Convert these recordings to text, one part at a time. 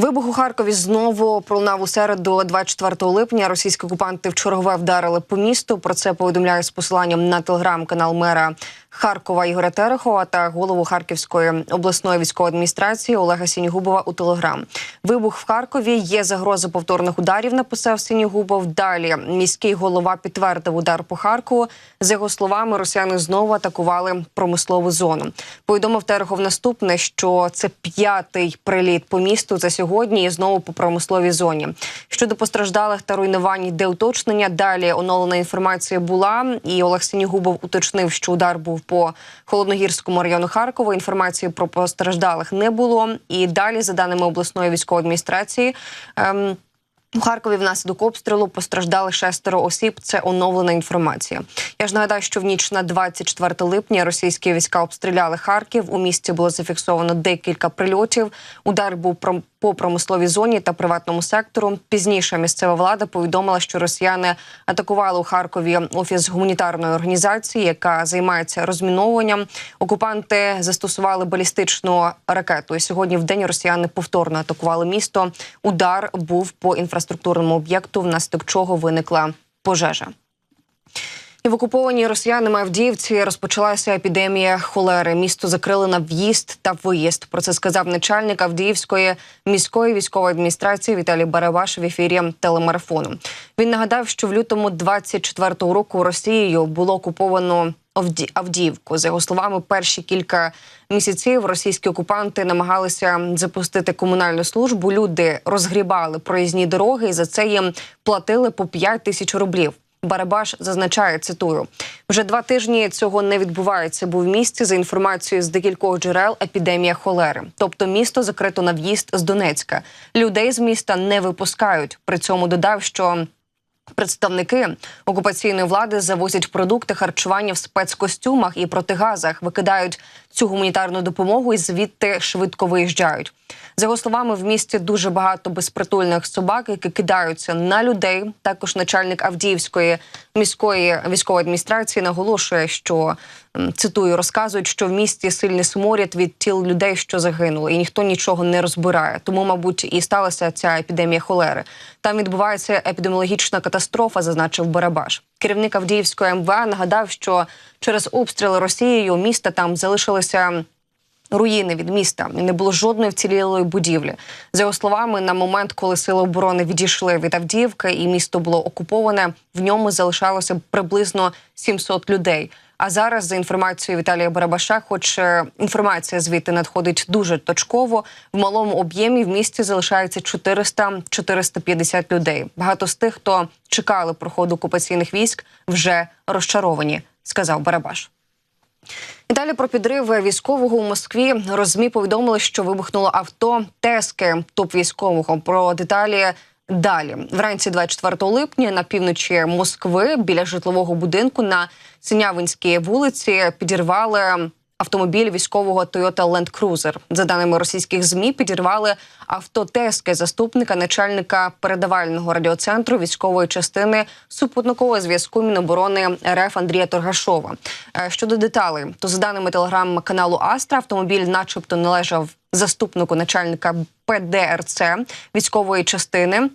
Вибух у Харкові знову пролунав у середу, 24 липня. Російські окупанти вчергове вдарили по місту. Про це повідомляє з посиланням на телеграм-канал мера Харкова Ігоря Терехова та голову Харківської обласної військової адміністрації Олега Сінігубова у телеграм. Вибух в Харкові є загроза повторних ударів. Написав Сінігубов. Далі міський голова підтвердив удар по Харкову. За його словами, росіяни знову атакували промислову зону. Повідомив Терехов наступне, що це п'ятий приліт по місту за сьогодні і знову по промисловій зоні. Щодо постраждалих та руйнувань, йде уточнення. Далі оновлена інформація була, і Олег Сінігубов уточнив, що удар був по холодногірському району Харкова. Інформації про постраждалих не було. І далі, за даними обласної військової адміністрації. Ем, у Харкові внаслідок обстрілу постраждали шестеро осіб. Це оновлена інформація. Я ж нагадаю, що в ніч на 24 липня російські війська обстріляли Харків. У місті було зафіксовано декілька прильотів. Удар був по промисловій зоні та приватному сектору. Пізніше місцева влада повідомила, що росіяни атакували у Харкові офіс гуманітарної організації, яка займається розміновуванням. Окупанти застосували балістичну ракету. І сьогодні в день росіяни повторно атакували місто. Удар був по інфраструктурному об'єкту, внаслідок чого виникла пожежа. І в окупованій росіянами Авдіївці розпочалася епідемія холери. Місто закрили на в'їзд та виїзд. Про це сказав начальник Авдіївської міської військової адміністрації Віталій Барабаш в ефірі телемарафону. Він нагадав, що в лютому 24-го року Росією було окуповано Авді- Авдіївку. За його словами, перші кілька місяців російські окупанти намагалися запустити комунальну службу. Люди розгрібали проїзні дороги, і за це їм платили по 5 тисяч рублів. Барабаш зазначає, цитую, вже два тижні цього не відбувається, бо в місті за інформацією з декількох джерел епідемія холери. Тобто місто закрито на в'їзд з Донецька. Людей з міста не випускають. При цьому додав, що Представники окупаційної влади завозять продукти харчування в спецкостюмах і протигазах, викидають цю гуманітарну допомогу і звідти швидко виїжджають. За його словами, в місті дуже багато безпритульних собак, які кидаються на людей. Також начальник Авдіївської міської військової адміністрації наголошує, що цитую, розказують, що в місті сильний сморід від тіл людей, що загинули, і ніхто нічого не розбирає. Тому, мабуть, і сталася ця епідемія холери. Там відбувається епідеміологічна катастрофа, зазначив Барабаш. Керівник Авдіївської МВА нагадав, що через обстріли Росією міста там залишилися. Руїни від міста не було жодної вцілілої будівлі. За його словами, на момент, коли сили оборони відійшли від Авдіївки і місто було окуповане, в ньому залишалося приблизно 700 людей. А зараз, за інформацією Віталія Барабаша, хоч е, інформація звідти надходить дуже точково, в малому об'ємі в місті залишається 400-450 людей. Багато з тих, хто чекали проходу окупаційних військ, вже розчаровані, сказав Барабаш. І далі про підрив військового у Москві розмі повідомили, що вибухнуло авто Тески топ військового. Про деталі далі вранці 24 липня на півночі Москви біля житлового будинку на Синявинській вулиці підірвали. Автомобіль військового Toyota Land Cruiser. За даними російських змі, підірвали авто Тески заступника начальника передавального радіоцентру військової частини супутникового зв'язку Міноборони РФ Андрія Торгашова. Е, Щодо деталей, то за даними телеграм-каналу Астра, автомобіль, начебто, належав заступнику начальника ПДРЦ військової частини.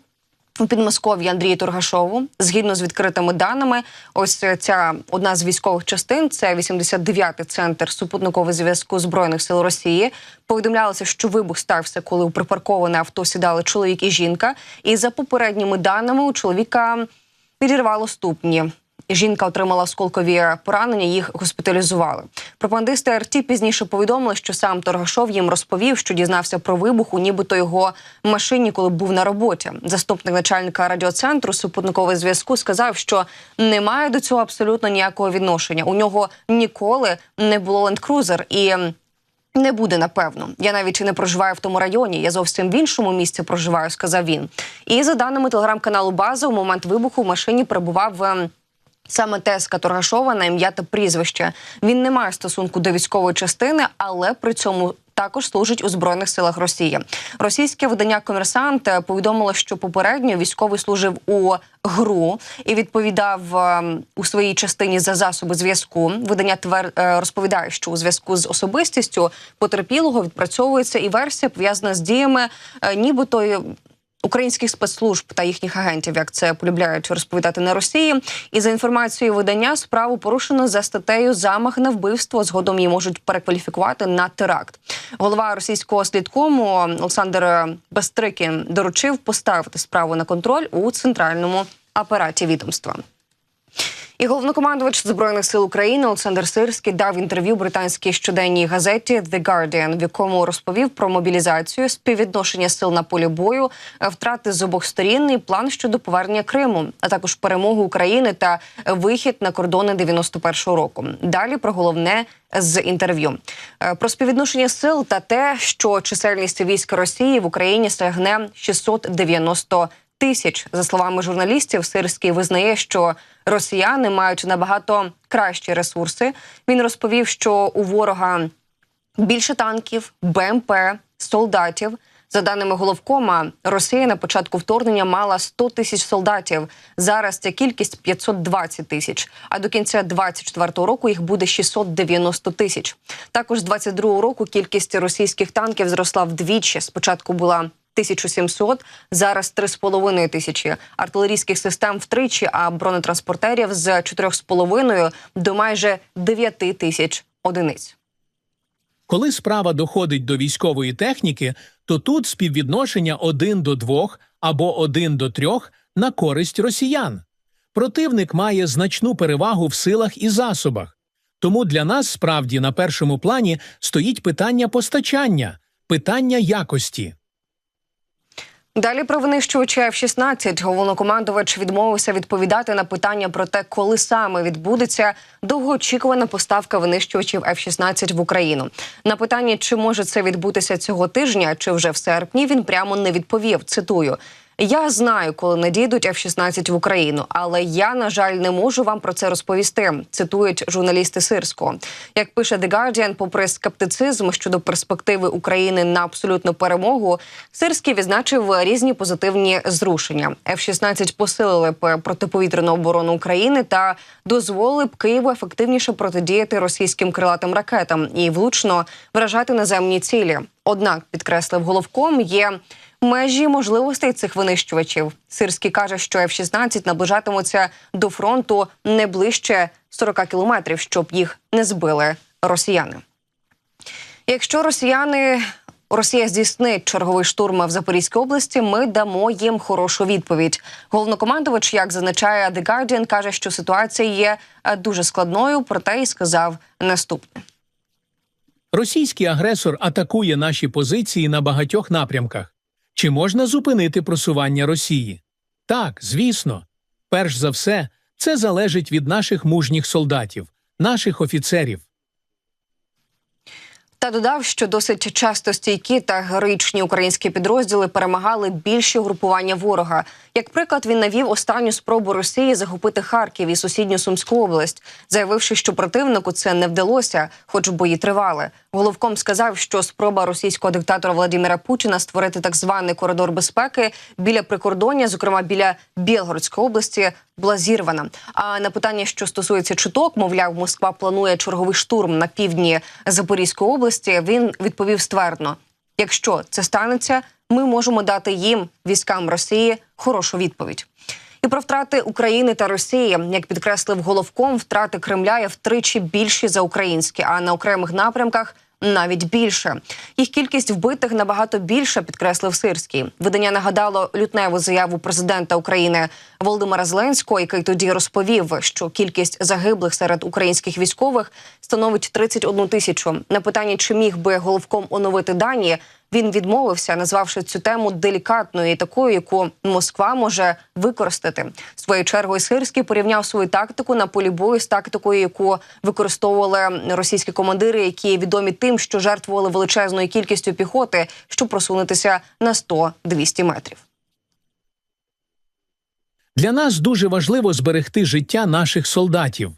У Підмосков'ї Андрію Тургашову, згідно з відкритими даними, ось ця одна з військових частин, це 89-й центр супутникового зв'язку збройних сил Росії. Повідомлялося, що вибух стався, коли у припарковане авто сідали чоловік і жінка. І за попередніми даними у чоловіка підірвало ступні. Жінка отримала осколкові поранення, їх госпіталізували. Пропагандисти РТ пізніше повідомили, що сам Торгашов їм розповів, що дізнався про вибух у нібито його машині, коли був на роботі. Заступник начальника радіоцентру супутникового зв'язку сказав, що немає до цього абсолютно ніякого відношення. У нього ніколи не було ленд-крузер і. Не буде напевно. Я навіть не проживаю в тому районі. Я зовсім в іншому місці проживаю, сказав він. І за даними телеграм-каналу База, у момент вибуху в машині перебував ем, саме Теска Торгашова на ім'я та прізвище. Він не має стосунку до військової частини, але при цьому також служить у збройних силах Росії. Російське видання Комерсант повідомило, що попередньо військовий служив у ГРУ і відповідав е, у своїй частині за засоби зв'язку. Видання твер е, розповідає, що у зв'язку з особистістю потерпілого відпрацьовується і версія пов'язана з діями, е, нібито. Українських спецслужб та їхніх агентів, як це полюбляють розповідати на Росії, і за інформацією видання справу порушено за статтею замах на вбивство. Згодом її можуть перекваліфікувати на теракт. Голова російського слідкому Олександр Бастрикін доручив поставити справу на контроль у центральному апараті відомства. І головнокомандувач збройних сил України Олександр Сирський дав інтерв'ю британській щоденній газеті The Guardian, в якому розповів про мобілізацію, співвідношення сил на полі бою, е, втрати з обох сторін і план щодо повернення Криму, а також перемогу України та вихід на кордони 91-го року. Далі про головне з інтерв'ю Е, про співвідношення сил та те, що чисельність військ Росії в Україні сягне 690 тисяч. За словами журналістів, Сирський визнає, що росіяни мають набагато кращі ресурси. Він розповів, що у ворога більше танків, БМП, солдатів. За даними головкома, Росія на початку вторгнення мала 100 тисяч солдатів. Зараз ця кількість 520 тисяч. А до кінця 24-го року їх буде 690 тисяч. Також з 22-го року кількість російських танків зросла вдвічі. Спочатку була 1700, зараз 3,5 тисячі. Артилерійських систем втричі, а бронетранспортерів з 4,5 до майже 9 тисяч одиниць. Коли справа доходить до військової техніки, то тут співвідношення 1 до 2 або 1 до 3 на користь росіян. Противник має значну перевагу в силах і засобах. Тому для нас справді на першому плані стоїть питання постачання, питання якості. Далі про винищувачі F-16 головнокомандувач відмовився відповідати на питання про те, коли саме відбудеться довгоочікувана поставка винищувачів F-16 в Україну. На питання, чи може це відбутися цього тижня, чи вже в серпні, він прямо не відповів. Цитую. Я знаю, коли надійдуть F-16 в Україну, але я на жаль не можу вам про це розповісти. Цитують журналісти Сирського. Як пише The Guardian, попри скептицизм щодо перспективи України на абсолютну перемогу, Сирський відзначив різні позитивні зрушення. F-16 посилили б протиповітряну оборону України та дозволили б Києву ефективніше протидіяти російським крилатим ракетам і влучно вражати наземні цілі. Однак, підкреслив головком, є межі можливостей цих винищувачів. Сирський каже, що F-16 наближатимуться до фронту не ближче 40 кілометрів, щоб їх не збили росіяни. Якщо росіяни Росія здійснить черговий штурм в Запорізькій області, ми дамо їм хорошу відповідь. Головнокомандувач, як зазначає The Guardian, каже, що ситуація є е, дуже складною, проте й сказав наступне. Російський агресор атакує наші позиції на багатьох напрямках. Чи можна зупинити просування Росії? Так, звісно. Перш за все, це залежить від наших мужніх солдатів, наших офіцерів. Та додав, що досить часто стійкі та героїчні українські підрозділи перемагали більші групування ворога. Як приклад, він навів останню спробу Росії захопити Харків і сусідню Сумську область, заявивши, що противнику це не вдалося, хоч бої тривали. Головком сказав, що спроба російського диктатора Владимира Путіна створити так званий коридор безпеки біля прикордоння, зокрема біля Білгородської області, була зірвана. А на питання, що стосується чуток, мовляв, Москва планує черговий штурм на півдні Запорізької області. Він відповів ствердно: якщо це станеться, ми можемо дати їм військам Росії хорошу відповідь. І про втрати України та Росії, як підкреслив головком, втрати Кремля є втричі більші за українські, а на окремих напрямках навіть більше. Їх кількість вбитих набагато більше, підкреслив Сирський. Видання нагадало лютневу заяву президента України Володимира Зеленського, який тоді розповів, що кількість загиблих серед українських військових становить 31 тисячу. На питання, чи міг би головком оновити дані, він відмовився, назвавши цю тему делікатною і такою, яку Москва може використати. Своєю чергою Сирський порівняв свою тактику на полі бою з тактикою, яку використовували російські командири, які відомі тим, що жертвували величезною кількістю піхоти, щоб просунутися на 100-200 метрів. Для нас дуже важливо зберегти життя наших солдатів.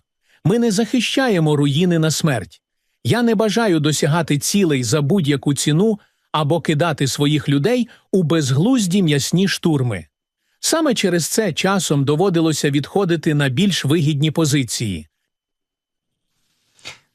Ми не захищаємо руїни на смерть. Я не бажаю досягати цілей за будь-яку ціну або кидати своїх людей у безглузді м'ясні штурми. Саме через це часом доводилося відходити на більш вигідні позиції.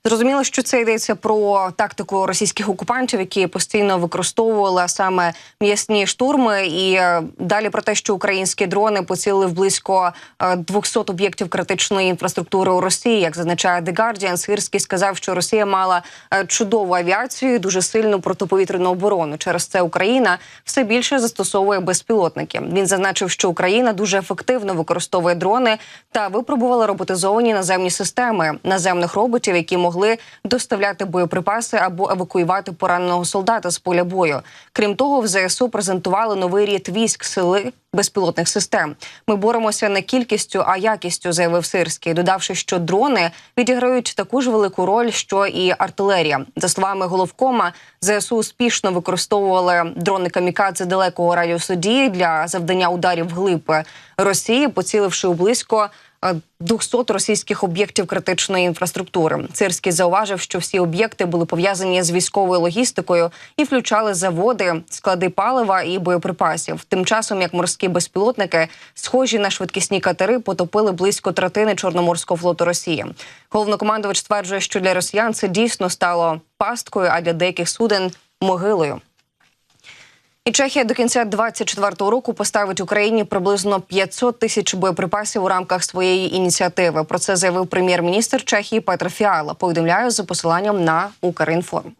Зрозуміло, що це йдеться про тактику російських окупантів, які постійно використовували саме м'ясні штурми. І е, далі про те, що українські дрони поцілили в близько е, 200 об'єктів критичної інфраструктури у Росії. Як зазначає The Guardian, Сирський сказав, що Росія мала е, чудову авіацію, дуже сильну протиповітряну оборону. Через це Україна все більше застосовує безпілотники. Він зазначив, що Україна дуже ефективно використовує дрони та випробувала роботизовані наземні системи наземних роботів, які могли доставляти боєприпаси або евакуювати пораненого солдата з поля бою. Крім того, в ЗСУ презентували новий рід військ сили безпілотних систем. Ми боремося не кількістю, а якістю, заявив Сирський, додавши, що дрони відіграють таку ж велику роль, що і артилерія. За словами головкома, ЗСУ успішно використовували дрони камікадзе далекого радіусу дії для завдання ударів вглиб Росії, поціливши у близько 200 російських об'єктів критичної інфраструктури. Цирський зауважив, що всі об'єкти були пов'язані з військовою логістикою і включали заводи, склади палива і боєприпасів. Тим часом, як морські безпілотники, схожі на швидкісні катери, потопили близько третини Чорноморського флоту Росії. Головнокомандувач стверджує, що для росіян це дійсно стало пасткою, а для деяких суден могилою. І Чехія до кінця 2024 року поставить Україні приблизно 500 тисяч боєприпасів у рамках своєї ініціативи. Про це заявив прем'єр-міністр Чехії Петр Фіала. Повідомляю за посиланням на Укрінформ.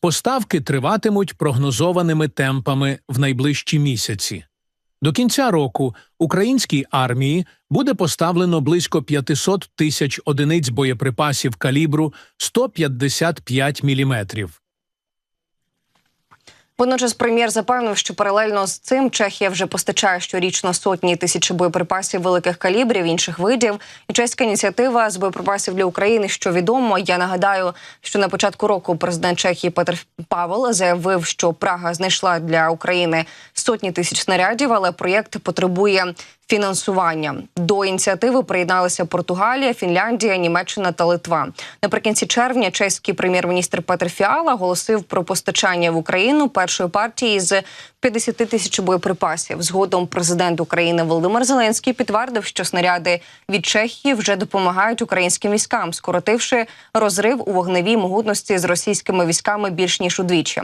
Поставки триватимуть прогнозованими темпами в найближчі місяці. До кінця року українській армії буде поставлено близько 500 тисяч одиниць боєприпасів калібру 155 міліметрів. Водночас прем'єр запевнив, що паралельно з цим Чехія вже постачає щорічно сотні тисяч боєприпасів великих калібрів інших видів. І чеська ініціатива з боєприпасів для України, що відомо. Я нагадаю, що на початку року президент Чехії Петр Павел заявив, що Прага знайшла для України сотні тисяч снарядів, але проєкт потребує фінансування. До ініціативи приєдналися Португалія, Фінляндія, Німеччина та Литва. Наприкінці червня чеський прем'єр-міністр Петр Фіала оголосив про постачання в Україну першої партії з 50 тисяч боєприпасів. Згодом президент України Володимир Зеленський підтвердив, що снаряди від Чехії вже допомагають українським військам, скоротивши розрив у вогневій могутності з російськими військами більш ніж удвічі.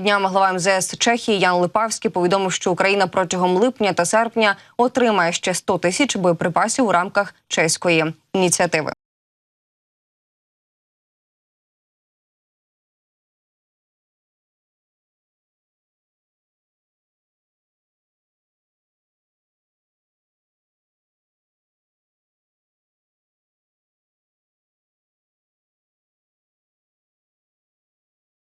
Днями глава МЗС Чехії Ян Липавський повідомив, що Україна протягом липня та серпня отримає ще 100 тисяч боєприпасів у рамках чеської ініціативи.